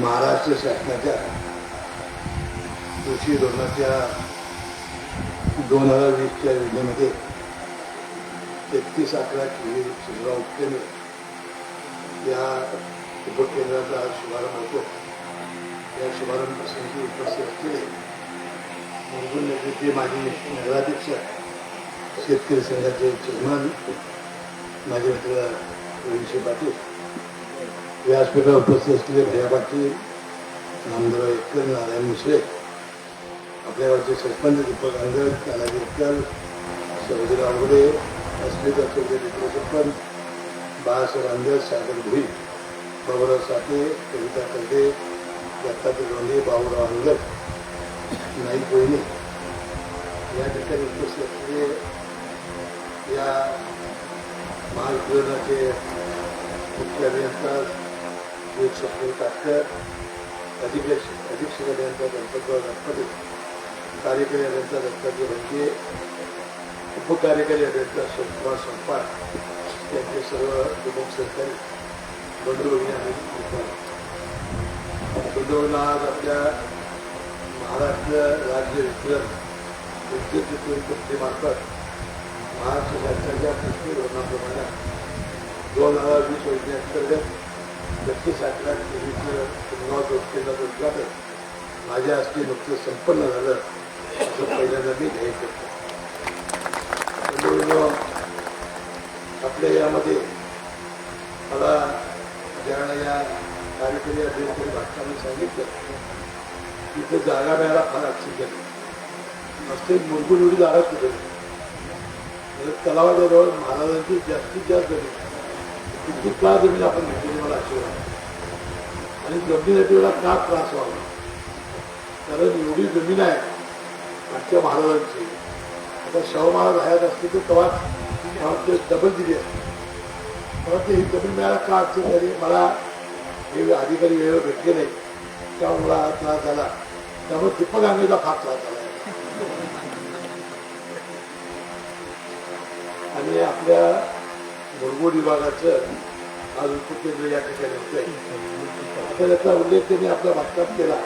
महाराष्ट्र शासनाच्या कृषी धोरणाच्या दोन हजार वीसच्या योजनेमध्ये तेहतीस अकरा केळी शिवराव उपकेंद्र या उपकेंद्राचा आज शुभारंभ होतो. या शुभारंभ प्रसंगी उपस्थित असलेले मुरगुल नगरीचे माजी नगराध्यक्ष शेतकरी संघाचे चेअरमन माझे मित्र रवीशे पाटील व्यासपीठावर उपस्थित असलेले भैया पाटील नामदेव एककर नारायण मिश्रे आपल्या गावचे सरपंच दीपक अंगड तानाजी एककर सरोजराव आवडे अस्मिता चौधरी मित्र सरपंच बाळासाहेब अंगड सागर भुई बाबुराव साठे कविता कर्डे दत्तात्रय गांधी बाबुराव अंगड नाईक वहिनी. या ठिकाणी उपस्थित असलेले या महाविद्यालयाचे मुख्य अभियंता एक स्वप्नील अधीक्षक अधीक्षक अभियंता गणपतराव गणपती कार्यकारी अभियंता दत्तात्रय भंगे म्हणजे उपकार्यकारी अभियंता शिवकुमार संपाळ यांचे सर्व प्रमुख सरकारी बंधू भगिनी आणि आज आपल्या महाराष्ट्र राज्य वितरण विद्युत वितरण कंपनीमार्फत महाराष्ट्र शासनाच्या कृषी धोरणाप्रमाणे दोन हजार वीस योजनेअंतर्गत नक्कीच अकरा केवीचं पुन्हा केंद्राचं उद्घाटन माझ्या हस्ते नुकतं संपन्न झालं असं पहिल्यांदा मी ध्येय करतो बंधूंनो, आपल्या यामध्ये मला ज्यावेळेला या कार्यकारी अभियंत्याने भाषणाने सांगितलं तिथं जागा मिळायला फार अडचण झाली असते एक एवढी जागा सुटली तलावाजवळ महाराजांची जास्तीत जास्त जमीन किती क्लास जमीन आपण घेतलेली मला आशीर्वाद आणि जमिनीला का त्रास व्हावा? कारण एवढी जमीन आहे आजच्या महाराजांची. आता शाहू महाराज हयात असते तर तेव्हा ते डबल दिली असते परंतु ही जमीन मिळायला का अडचण झाली? मला हे अधिकारी वेळेवर भेटले नाही. त्यामुळे मला त्रास झाला. त्यामुळे दीपक आंबेचा फार त्रास झाला. आणि आपल्या मुरगुड विभागाचं आज उपकेंद्र या ठिकाणी होतंय आता त्याचा उल्लेख त्यांनी आपल्या भाषणात केला.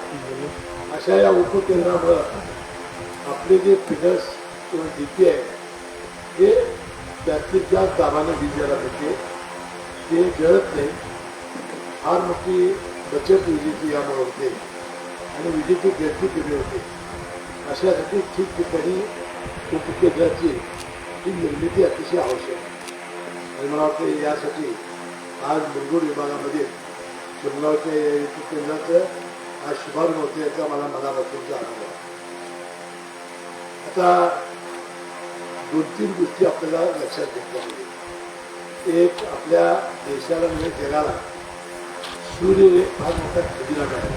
अशा या उपकेंद्रामुळं आपले जे फिगर्स किंवा डीपी आहे ते जास्तीत जास्त दाबाने वीज होते ते जळत नाही. फार मोठी बचत विजेची यामुळे होते आणि विजेची गर्दी कमी होते. अशासाठी ठिकठिकाणी उपकेंद्राची ही निर्मिती अतिशय आवश्यक आहे. आणि मला वाटतं यासाठी आज मुरगुड विभागामध्ये शिमगावच्या या उपकेंद्राचं आज शुभारंभ होते याचा मला मनापासूनचा आनंद आहे. आता दोन तीन गोष्टी आपल्याला लक्षात घेतल्या पाहिजे. एक आपल्या देशाला म्हणजे जगाला सूर्य हे फार मोठा खजिना मिळाला.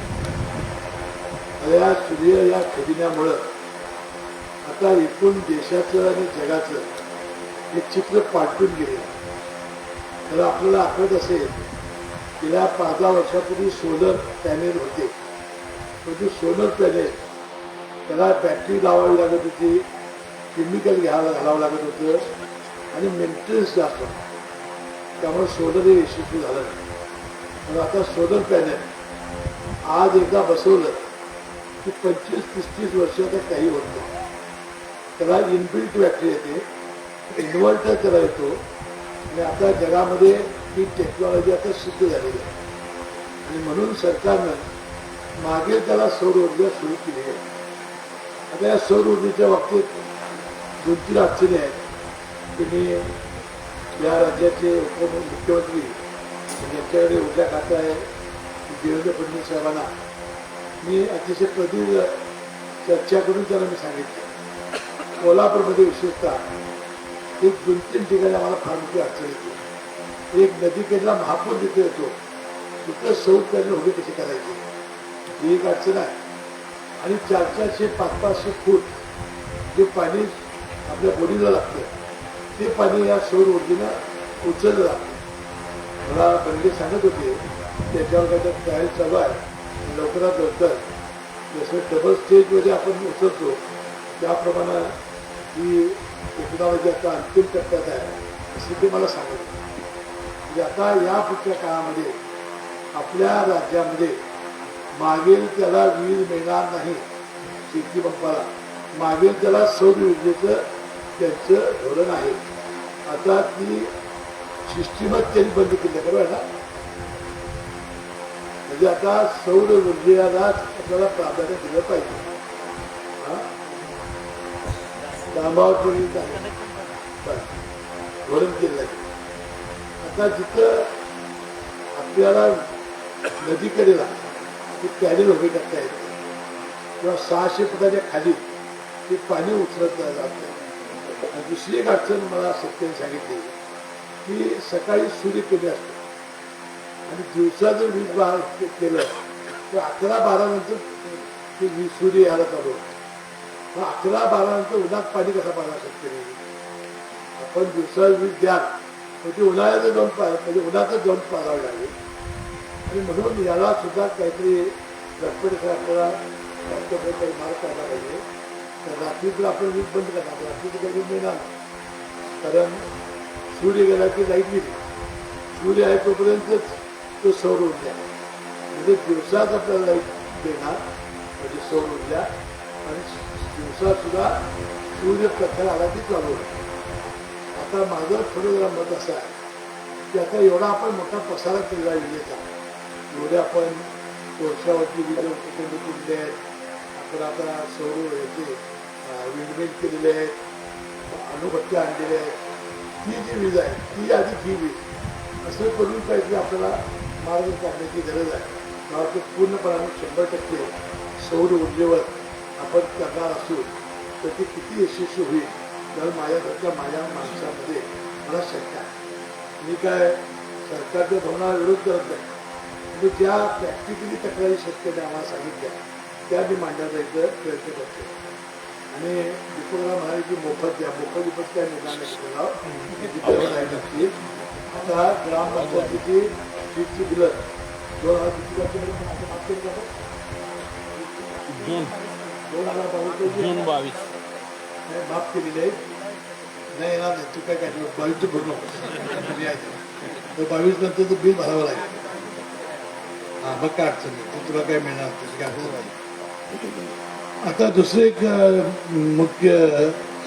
या सूर्य या खजिन्यामुळं आता एकूण देशाचं आणि जगाचं हे चित्र पाठवून गेले. तर आपल्याला आठवत असेल गेल्या पाच दहा वर्षापूर्वी सोलर पॅनेल होते. पण ते सोलर पॅनेल त्याला बॅटरी लावावी लागत होती केमिकल घ्यावं घालावं लागत होतं आणि मेंटेनन्स जास्त होतं. त्यामुळे सोलर हे यशस्वी झालं नाही. पण आता सोलर पॅनेल आज एकदा बसवलं की पंचवीस तीस तीस आता काही होत नाही. त्याला इनबिल्ट बॅटरी येते इन्व्हर्टर त्याला येतो आणि आता जगामध्ये ही टेक्नॉलॉजी आता सिद्ध झालेली आहे. आणि म्हणून सरकारनं मागे त्याला सौर ऊर्जा सुरू केली आहे. आता या सौर ऊर्जेच्या बाबतीत दोन तीन अडचणी आहेत. की मी या राज्याचे उपमुख्यमंत्री ज्यांच्याकडे ऊर्जा खातं आहे देवेंद्र फडणवीस साहेबांना मी अतिशय प्रदीर्घ चर्चा करून त्यांना मी सांगितलं. कोल्हापूरमध्ये विशेषतः एक दोन तीन ठिकाणी आम्हाला फार मोठी अडचण येते. एक नदीकडला महापूर तिथे येतो तिथं सौर पॅनल उभी कशी करायची? ही एक अडचण आहे. आणि चार चारशे पाच पाचशे फूट जे पाणी आपल्या बोरीला लागतं ते पाणी या सौर ऊर्जेनं उचललं लागतं. मला बंदे सांगत होते त्याच्यावर काय तयारी चालू आहे. लवकरात लवकर जसं डबल स्टेजमध्ये आपण उचलतो त्याप्रमाणे ही टेक्नॉलॉजी आता अंतिम टप्प्यात आहे. असं ते मला सांगत म्हणजे आता या पुढच्या काळामध्ये आपल्या राज्यामध्ये मागेल त्याला वीज मिळणार नाही शेती पंपाला. मागेल त्याला सौर ऊर्जेचं त्यांचं धोरण आहे. आता ती सिस्टीमच त्यांनी बंद केली बरोबर ना? म्हणजे आता सौर ऊर्जेला आपल्याला प्राधान्य दिलं पाहिजे. हा? कामावर कोणी केलं आता जिथं आपल्याला नदीकडेला ते पॅनल उभे करता येते किंवा सहाशे फुटाच्या खाली ते पाणी उचलत जात. आणि दुसरी एक अडचण मला सत्याने सांगितली की सकाळी सूर्य कमी असतो? आणि दिवसा जर वीज बाहेर केलं तर अकरा बारा नंतर ते वीज सूर्य यायला चालू मग अकरा बारांचं उन्हात पाणी कसं पाहणार शेतकरी आपण दिवसा वीज द्याल तर ते म्हणजे उन्हाळ्याचं जाऊन पा म्हणजे उन्हाचं जाऊन पाहावं लागेल. आणि म्हणून याला सुद्धा काहीतरी रस्ते आपल्याला काही मार्ग काढला पाहिजे. तर रात्रीतलं आपण वीज बंद करणार रात्रीचं काही वीज मिळणार कारण सूर्य गेला की लाइट गेली. सूर्य आहे तोपर्यंतच तो सौर ऊर्जा म्हणजे दिवसाच आपल्याला लाइट देणार म्हणजे सौर ऊर्जा. आणि दिवसा सुद्धा सूर्य प्रखर आला तीच चालू आता माझं थोडं जरा मत असं आहे. की आता एवढा आपण मोठा पसारा केला विजेचा. एवढे आपण कोळशावरती वीज कुटुंब केलेले आहेत. आपण आता सौर याचे विंडमिल केलेले आहेत. अणुभट्टे आणलेले आहेत. ती जी वीज आहे ती आधी ही वीज. असं करून काहीतरी आपल्याला मार्ग काढण्याची गरज आहे. मला वाटतं पूर्णपणाने शंभर टक्के सौर ऊर्जेवर आपण करणार असू तर ती किती यशस्वी होईल तर माझ्यासारख्या माझ्या माणसामध्ये मला शंका आहे. मी काय सरकारच्या धोरणाला विरोध करत नाही. म्हणजे ज्या प्रॅक्टिकली तक्रारी शेतकऱ्यांनी आम्हाला सांगितल्या त्या मी मांडण्याचा इथं प्रयत्न करतो. आणि दीपकला म्हणाले की मोफत द्या. मोफत विपत काय नक्की. आता ग्रामपंचायतीची वीजची बिलं दोन हजार किती वर्षापर्यंत दोन हजार बावीस. जून बावीस माफ केलेली आहे नाही येणार नाही. तू काय काय बावीस भरू नको तर बावीस नंतर बिल भरावं लागेल. हा मग काय अडचण नाही. ते तुला काय मिळणार? त्याची काय अडचण नाही. आता दुसरं एक मुख्य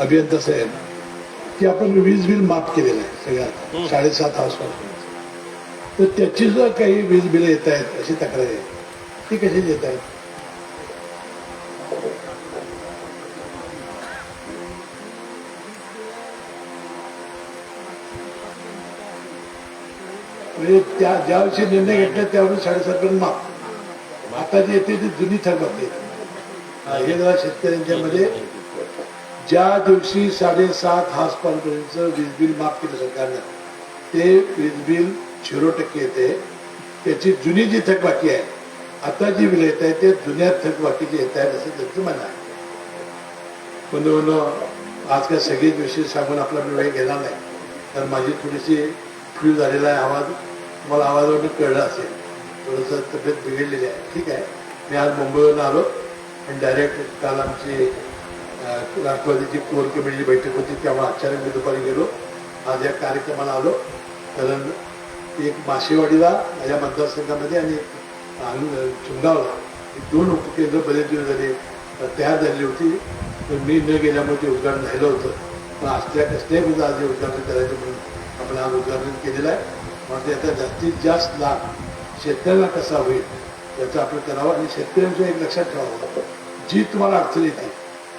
अभियंता साहेब की आपण वीज बिल माफ केलेलं आहे सगळ्यात साडेसात हाऊसपासून तर त्याची सुद्धा काही वीज बिलं येत आहेत अशी तक्रार आहे. ती कशी येत आहेत म्हणजे त्या ज्या निर्णय घेतला त्यावेळी साडेसात पर्यंत माफ. आता जे येते ती जुनी थकबाकी हे जरा शेतकऱ्यांच्या मध्ये ज्या दिवशी साडेसात हासपासूनपर्यंत वीज बिल माफ केलं सरकारनं ते वीज बिल झिरो टक्के येते. त्याची जुनी जी थकबाकी आहे आता जी बिल येत आहे ते जुन्या थकबाकीची येत आहेत असं त्यांचं म्हणणं आहे. पण आज काय सगळे विषय सांगून आपला वेळ घेणार नाही तर माझी थोडीशी फ्यू झालेला आहे आवाज. मला आवाजावर कळलं असेल. थोडंसं तब्येत बिघडलेली आहे. ठीक आहे. मी आज मुंबईवरून आलो आणि डायरेक्ट काल आमची राष्ट्रवादीची कोर कमिटीची बैठक होती. त्यामुळे अचानक मी दुपारी गेलो. आज या कार्यक्रमाला आलो. कारण एक माशेवाडीला माझ्या मतदारसंघामध्ये आणि एक चुंगावला दोन उपकेंद्र बरेच दिवस झाले तयार झाली होती. तर मी न गेल्यामुळे ते उद्घाटन झालं होतं. पण असल्या कसल्याही आज हे उद्घाटन करायचं म्हणून. आपण आज उद्घाटन केलेलं आहे. म्हणून त्याचा जास्तीत जास्त लाभ शेतकऱ्यांना कसा होईल याचा आपण करावा आणि शेतकऱ्यांचं एक लक्षात ठेवावं. जी तुम्हाला अडचण येते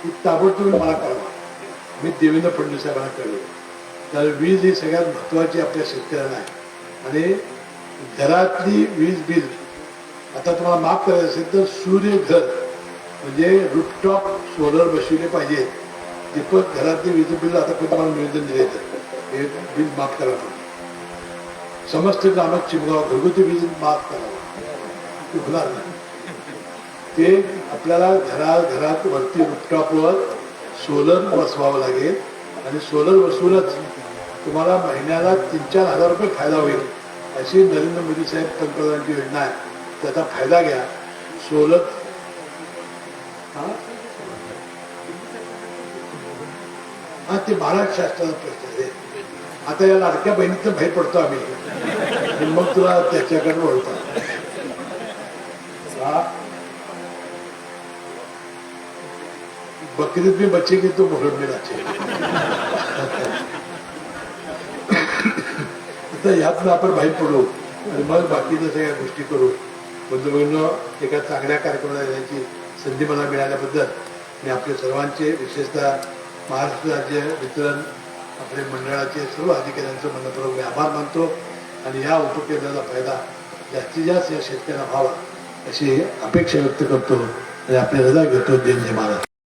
ती ताबडतोब मला कळवा. मी देवेंद्र फडणवीस साहेबांना कळवलं तर वीज ही सगळ्यात महत्वाची आपल्या शेतकऱ्यांना आहे. आणि घरातली वीज बिल आता तुम्हाला माफ करायचं असेल तर सूर्य घर म्हणजे रुफटॉप सोलर बसविले पाहिजेत दीपक घरातली वीज बिल आता पण तुम्हाला निवेदन दिले तर हे बिल माफ करावं समस्त ग्रामात चिमगाव घरगुती बीज माफ करा. ते नाही. ते आपल्याला घरा घरात वरती रुफटॉपवर सोलर बसवावं लागेल आणि सोलर बसवूनच तुम्हाला महिन्याला तीन चार हजार रुपये फायदा होईल अशी नरेंद्र मोदी साहेब पंतप्रधानांची योजना आहे. त्याचा फायदा घ्या. सोलर हा? हा ते महाराज शास्त्राचा प्रश्न आहे. आता या लाडक्या बहिणीचं बाहेर पडतो आम्ही. मग तुला त्याच्याकडे ओळखतो. बकरीत मी बच्चे की तो भरून मी आता ह्यातनं आपण बाहेर पडू आणि मग बाकीच्या सगळ्या गोष्टी करू. बंधू बहिणीनं एका चांगल्या कार्यक्रमाला येण्याची संधी मला मिळाल्याबद्दल मी आपले सर्वांचे विशेषतः महाराष्ट्र राज्य वितरण आपले मंडळाचे सर्व अधिकाऱ्यांचं मनपूर्वक मी आभार मानतो आणि या उपकेंद्राचा फायदा जास्तीत जास्त या शेतकऱ्यांना व्हावा अशी अपेक्षा व्यक्त करतो आणि आपल्या रजा घेतो जय जय महाराज.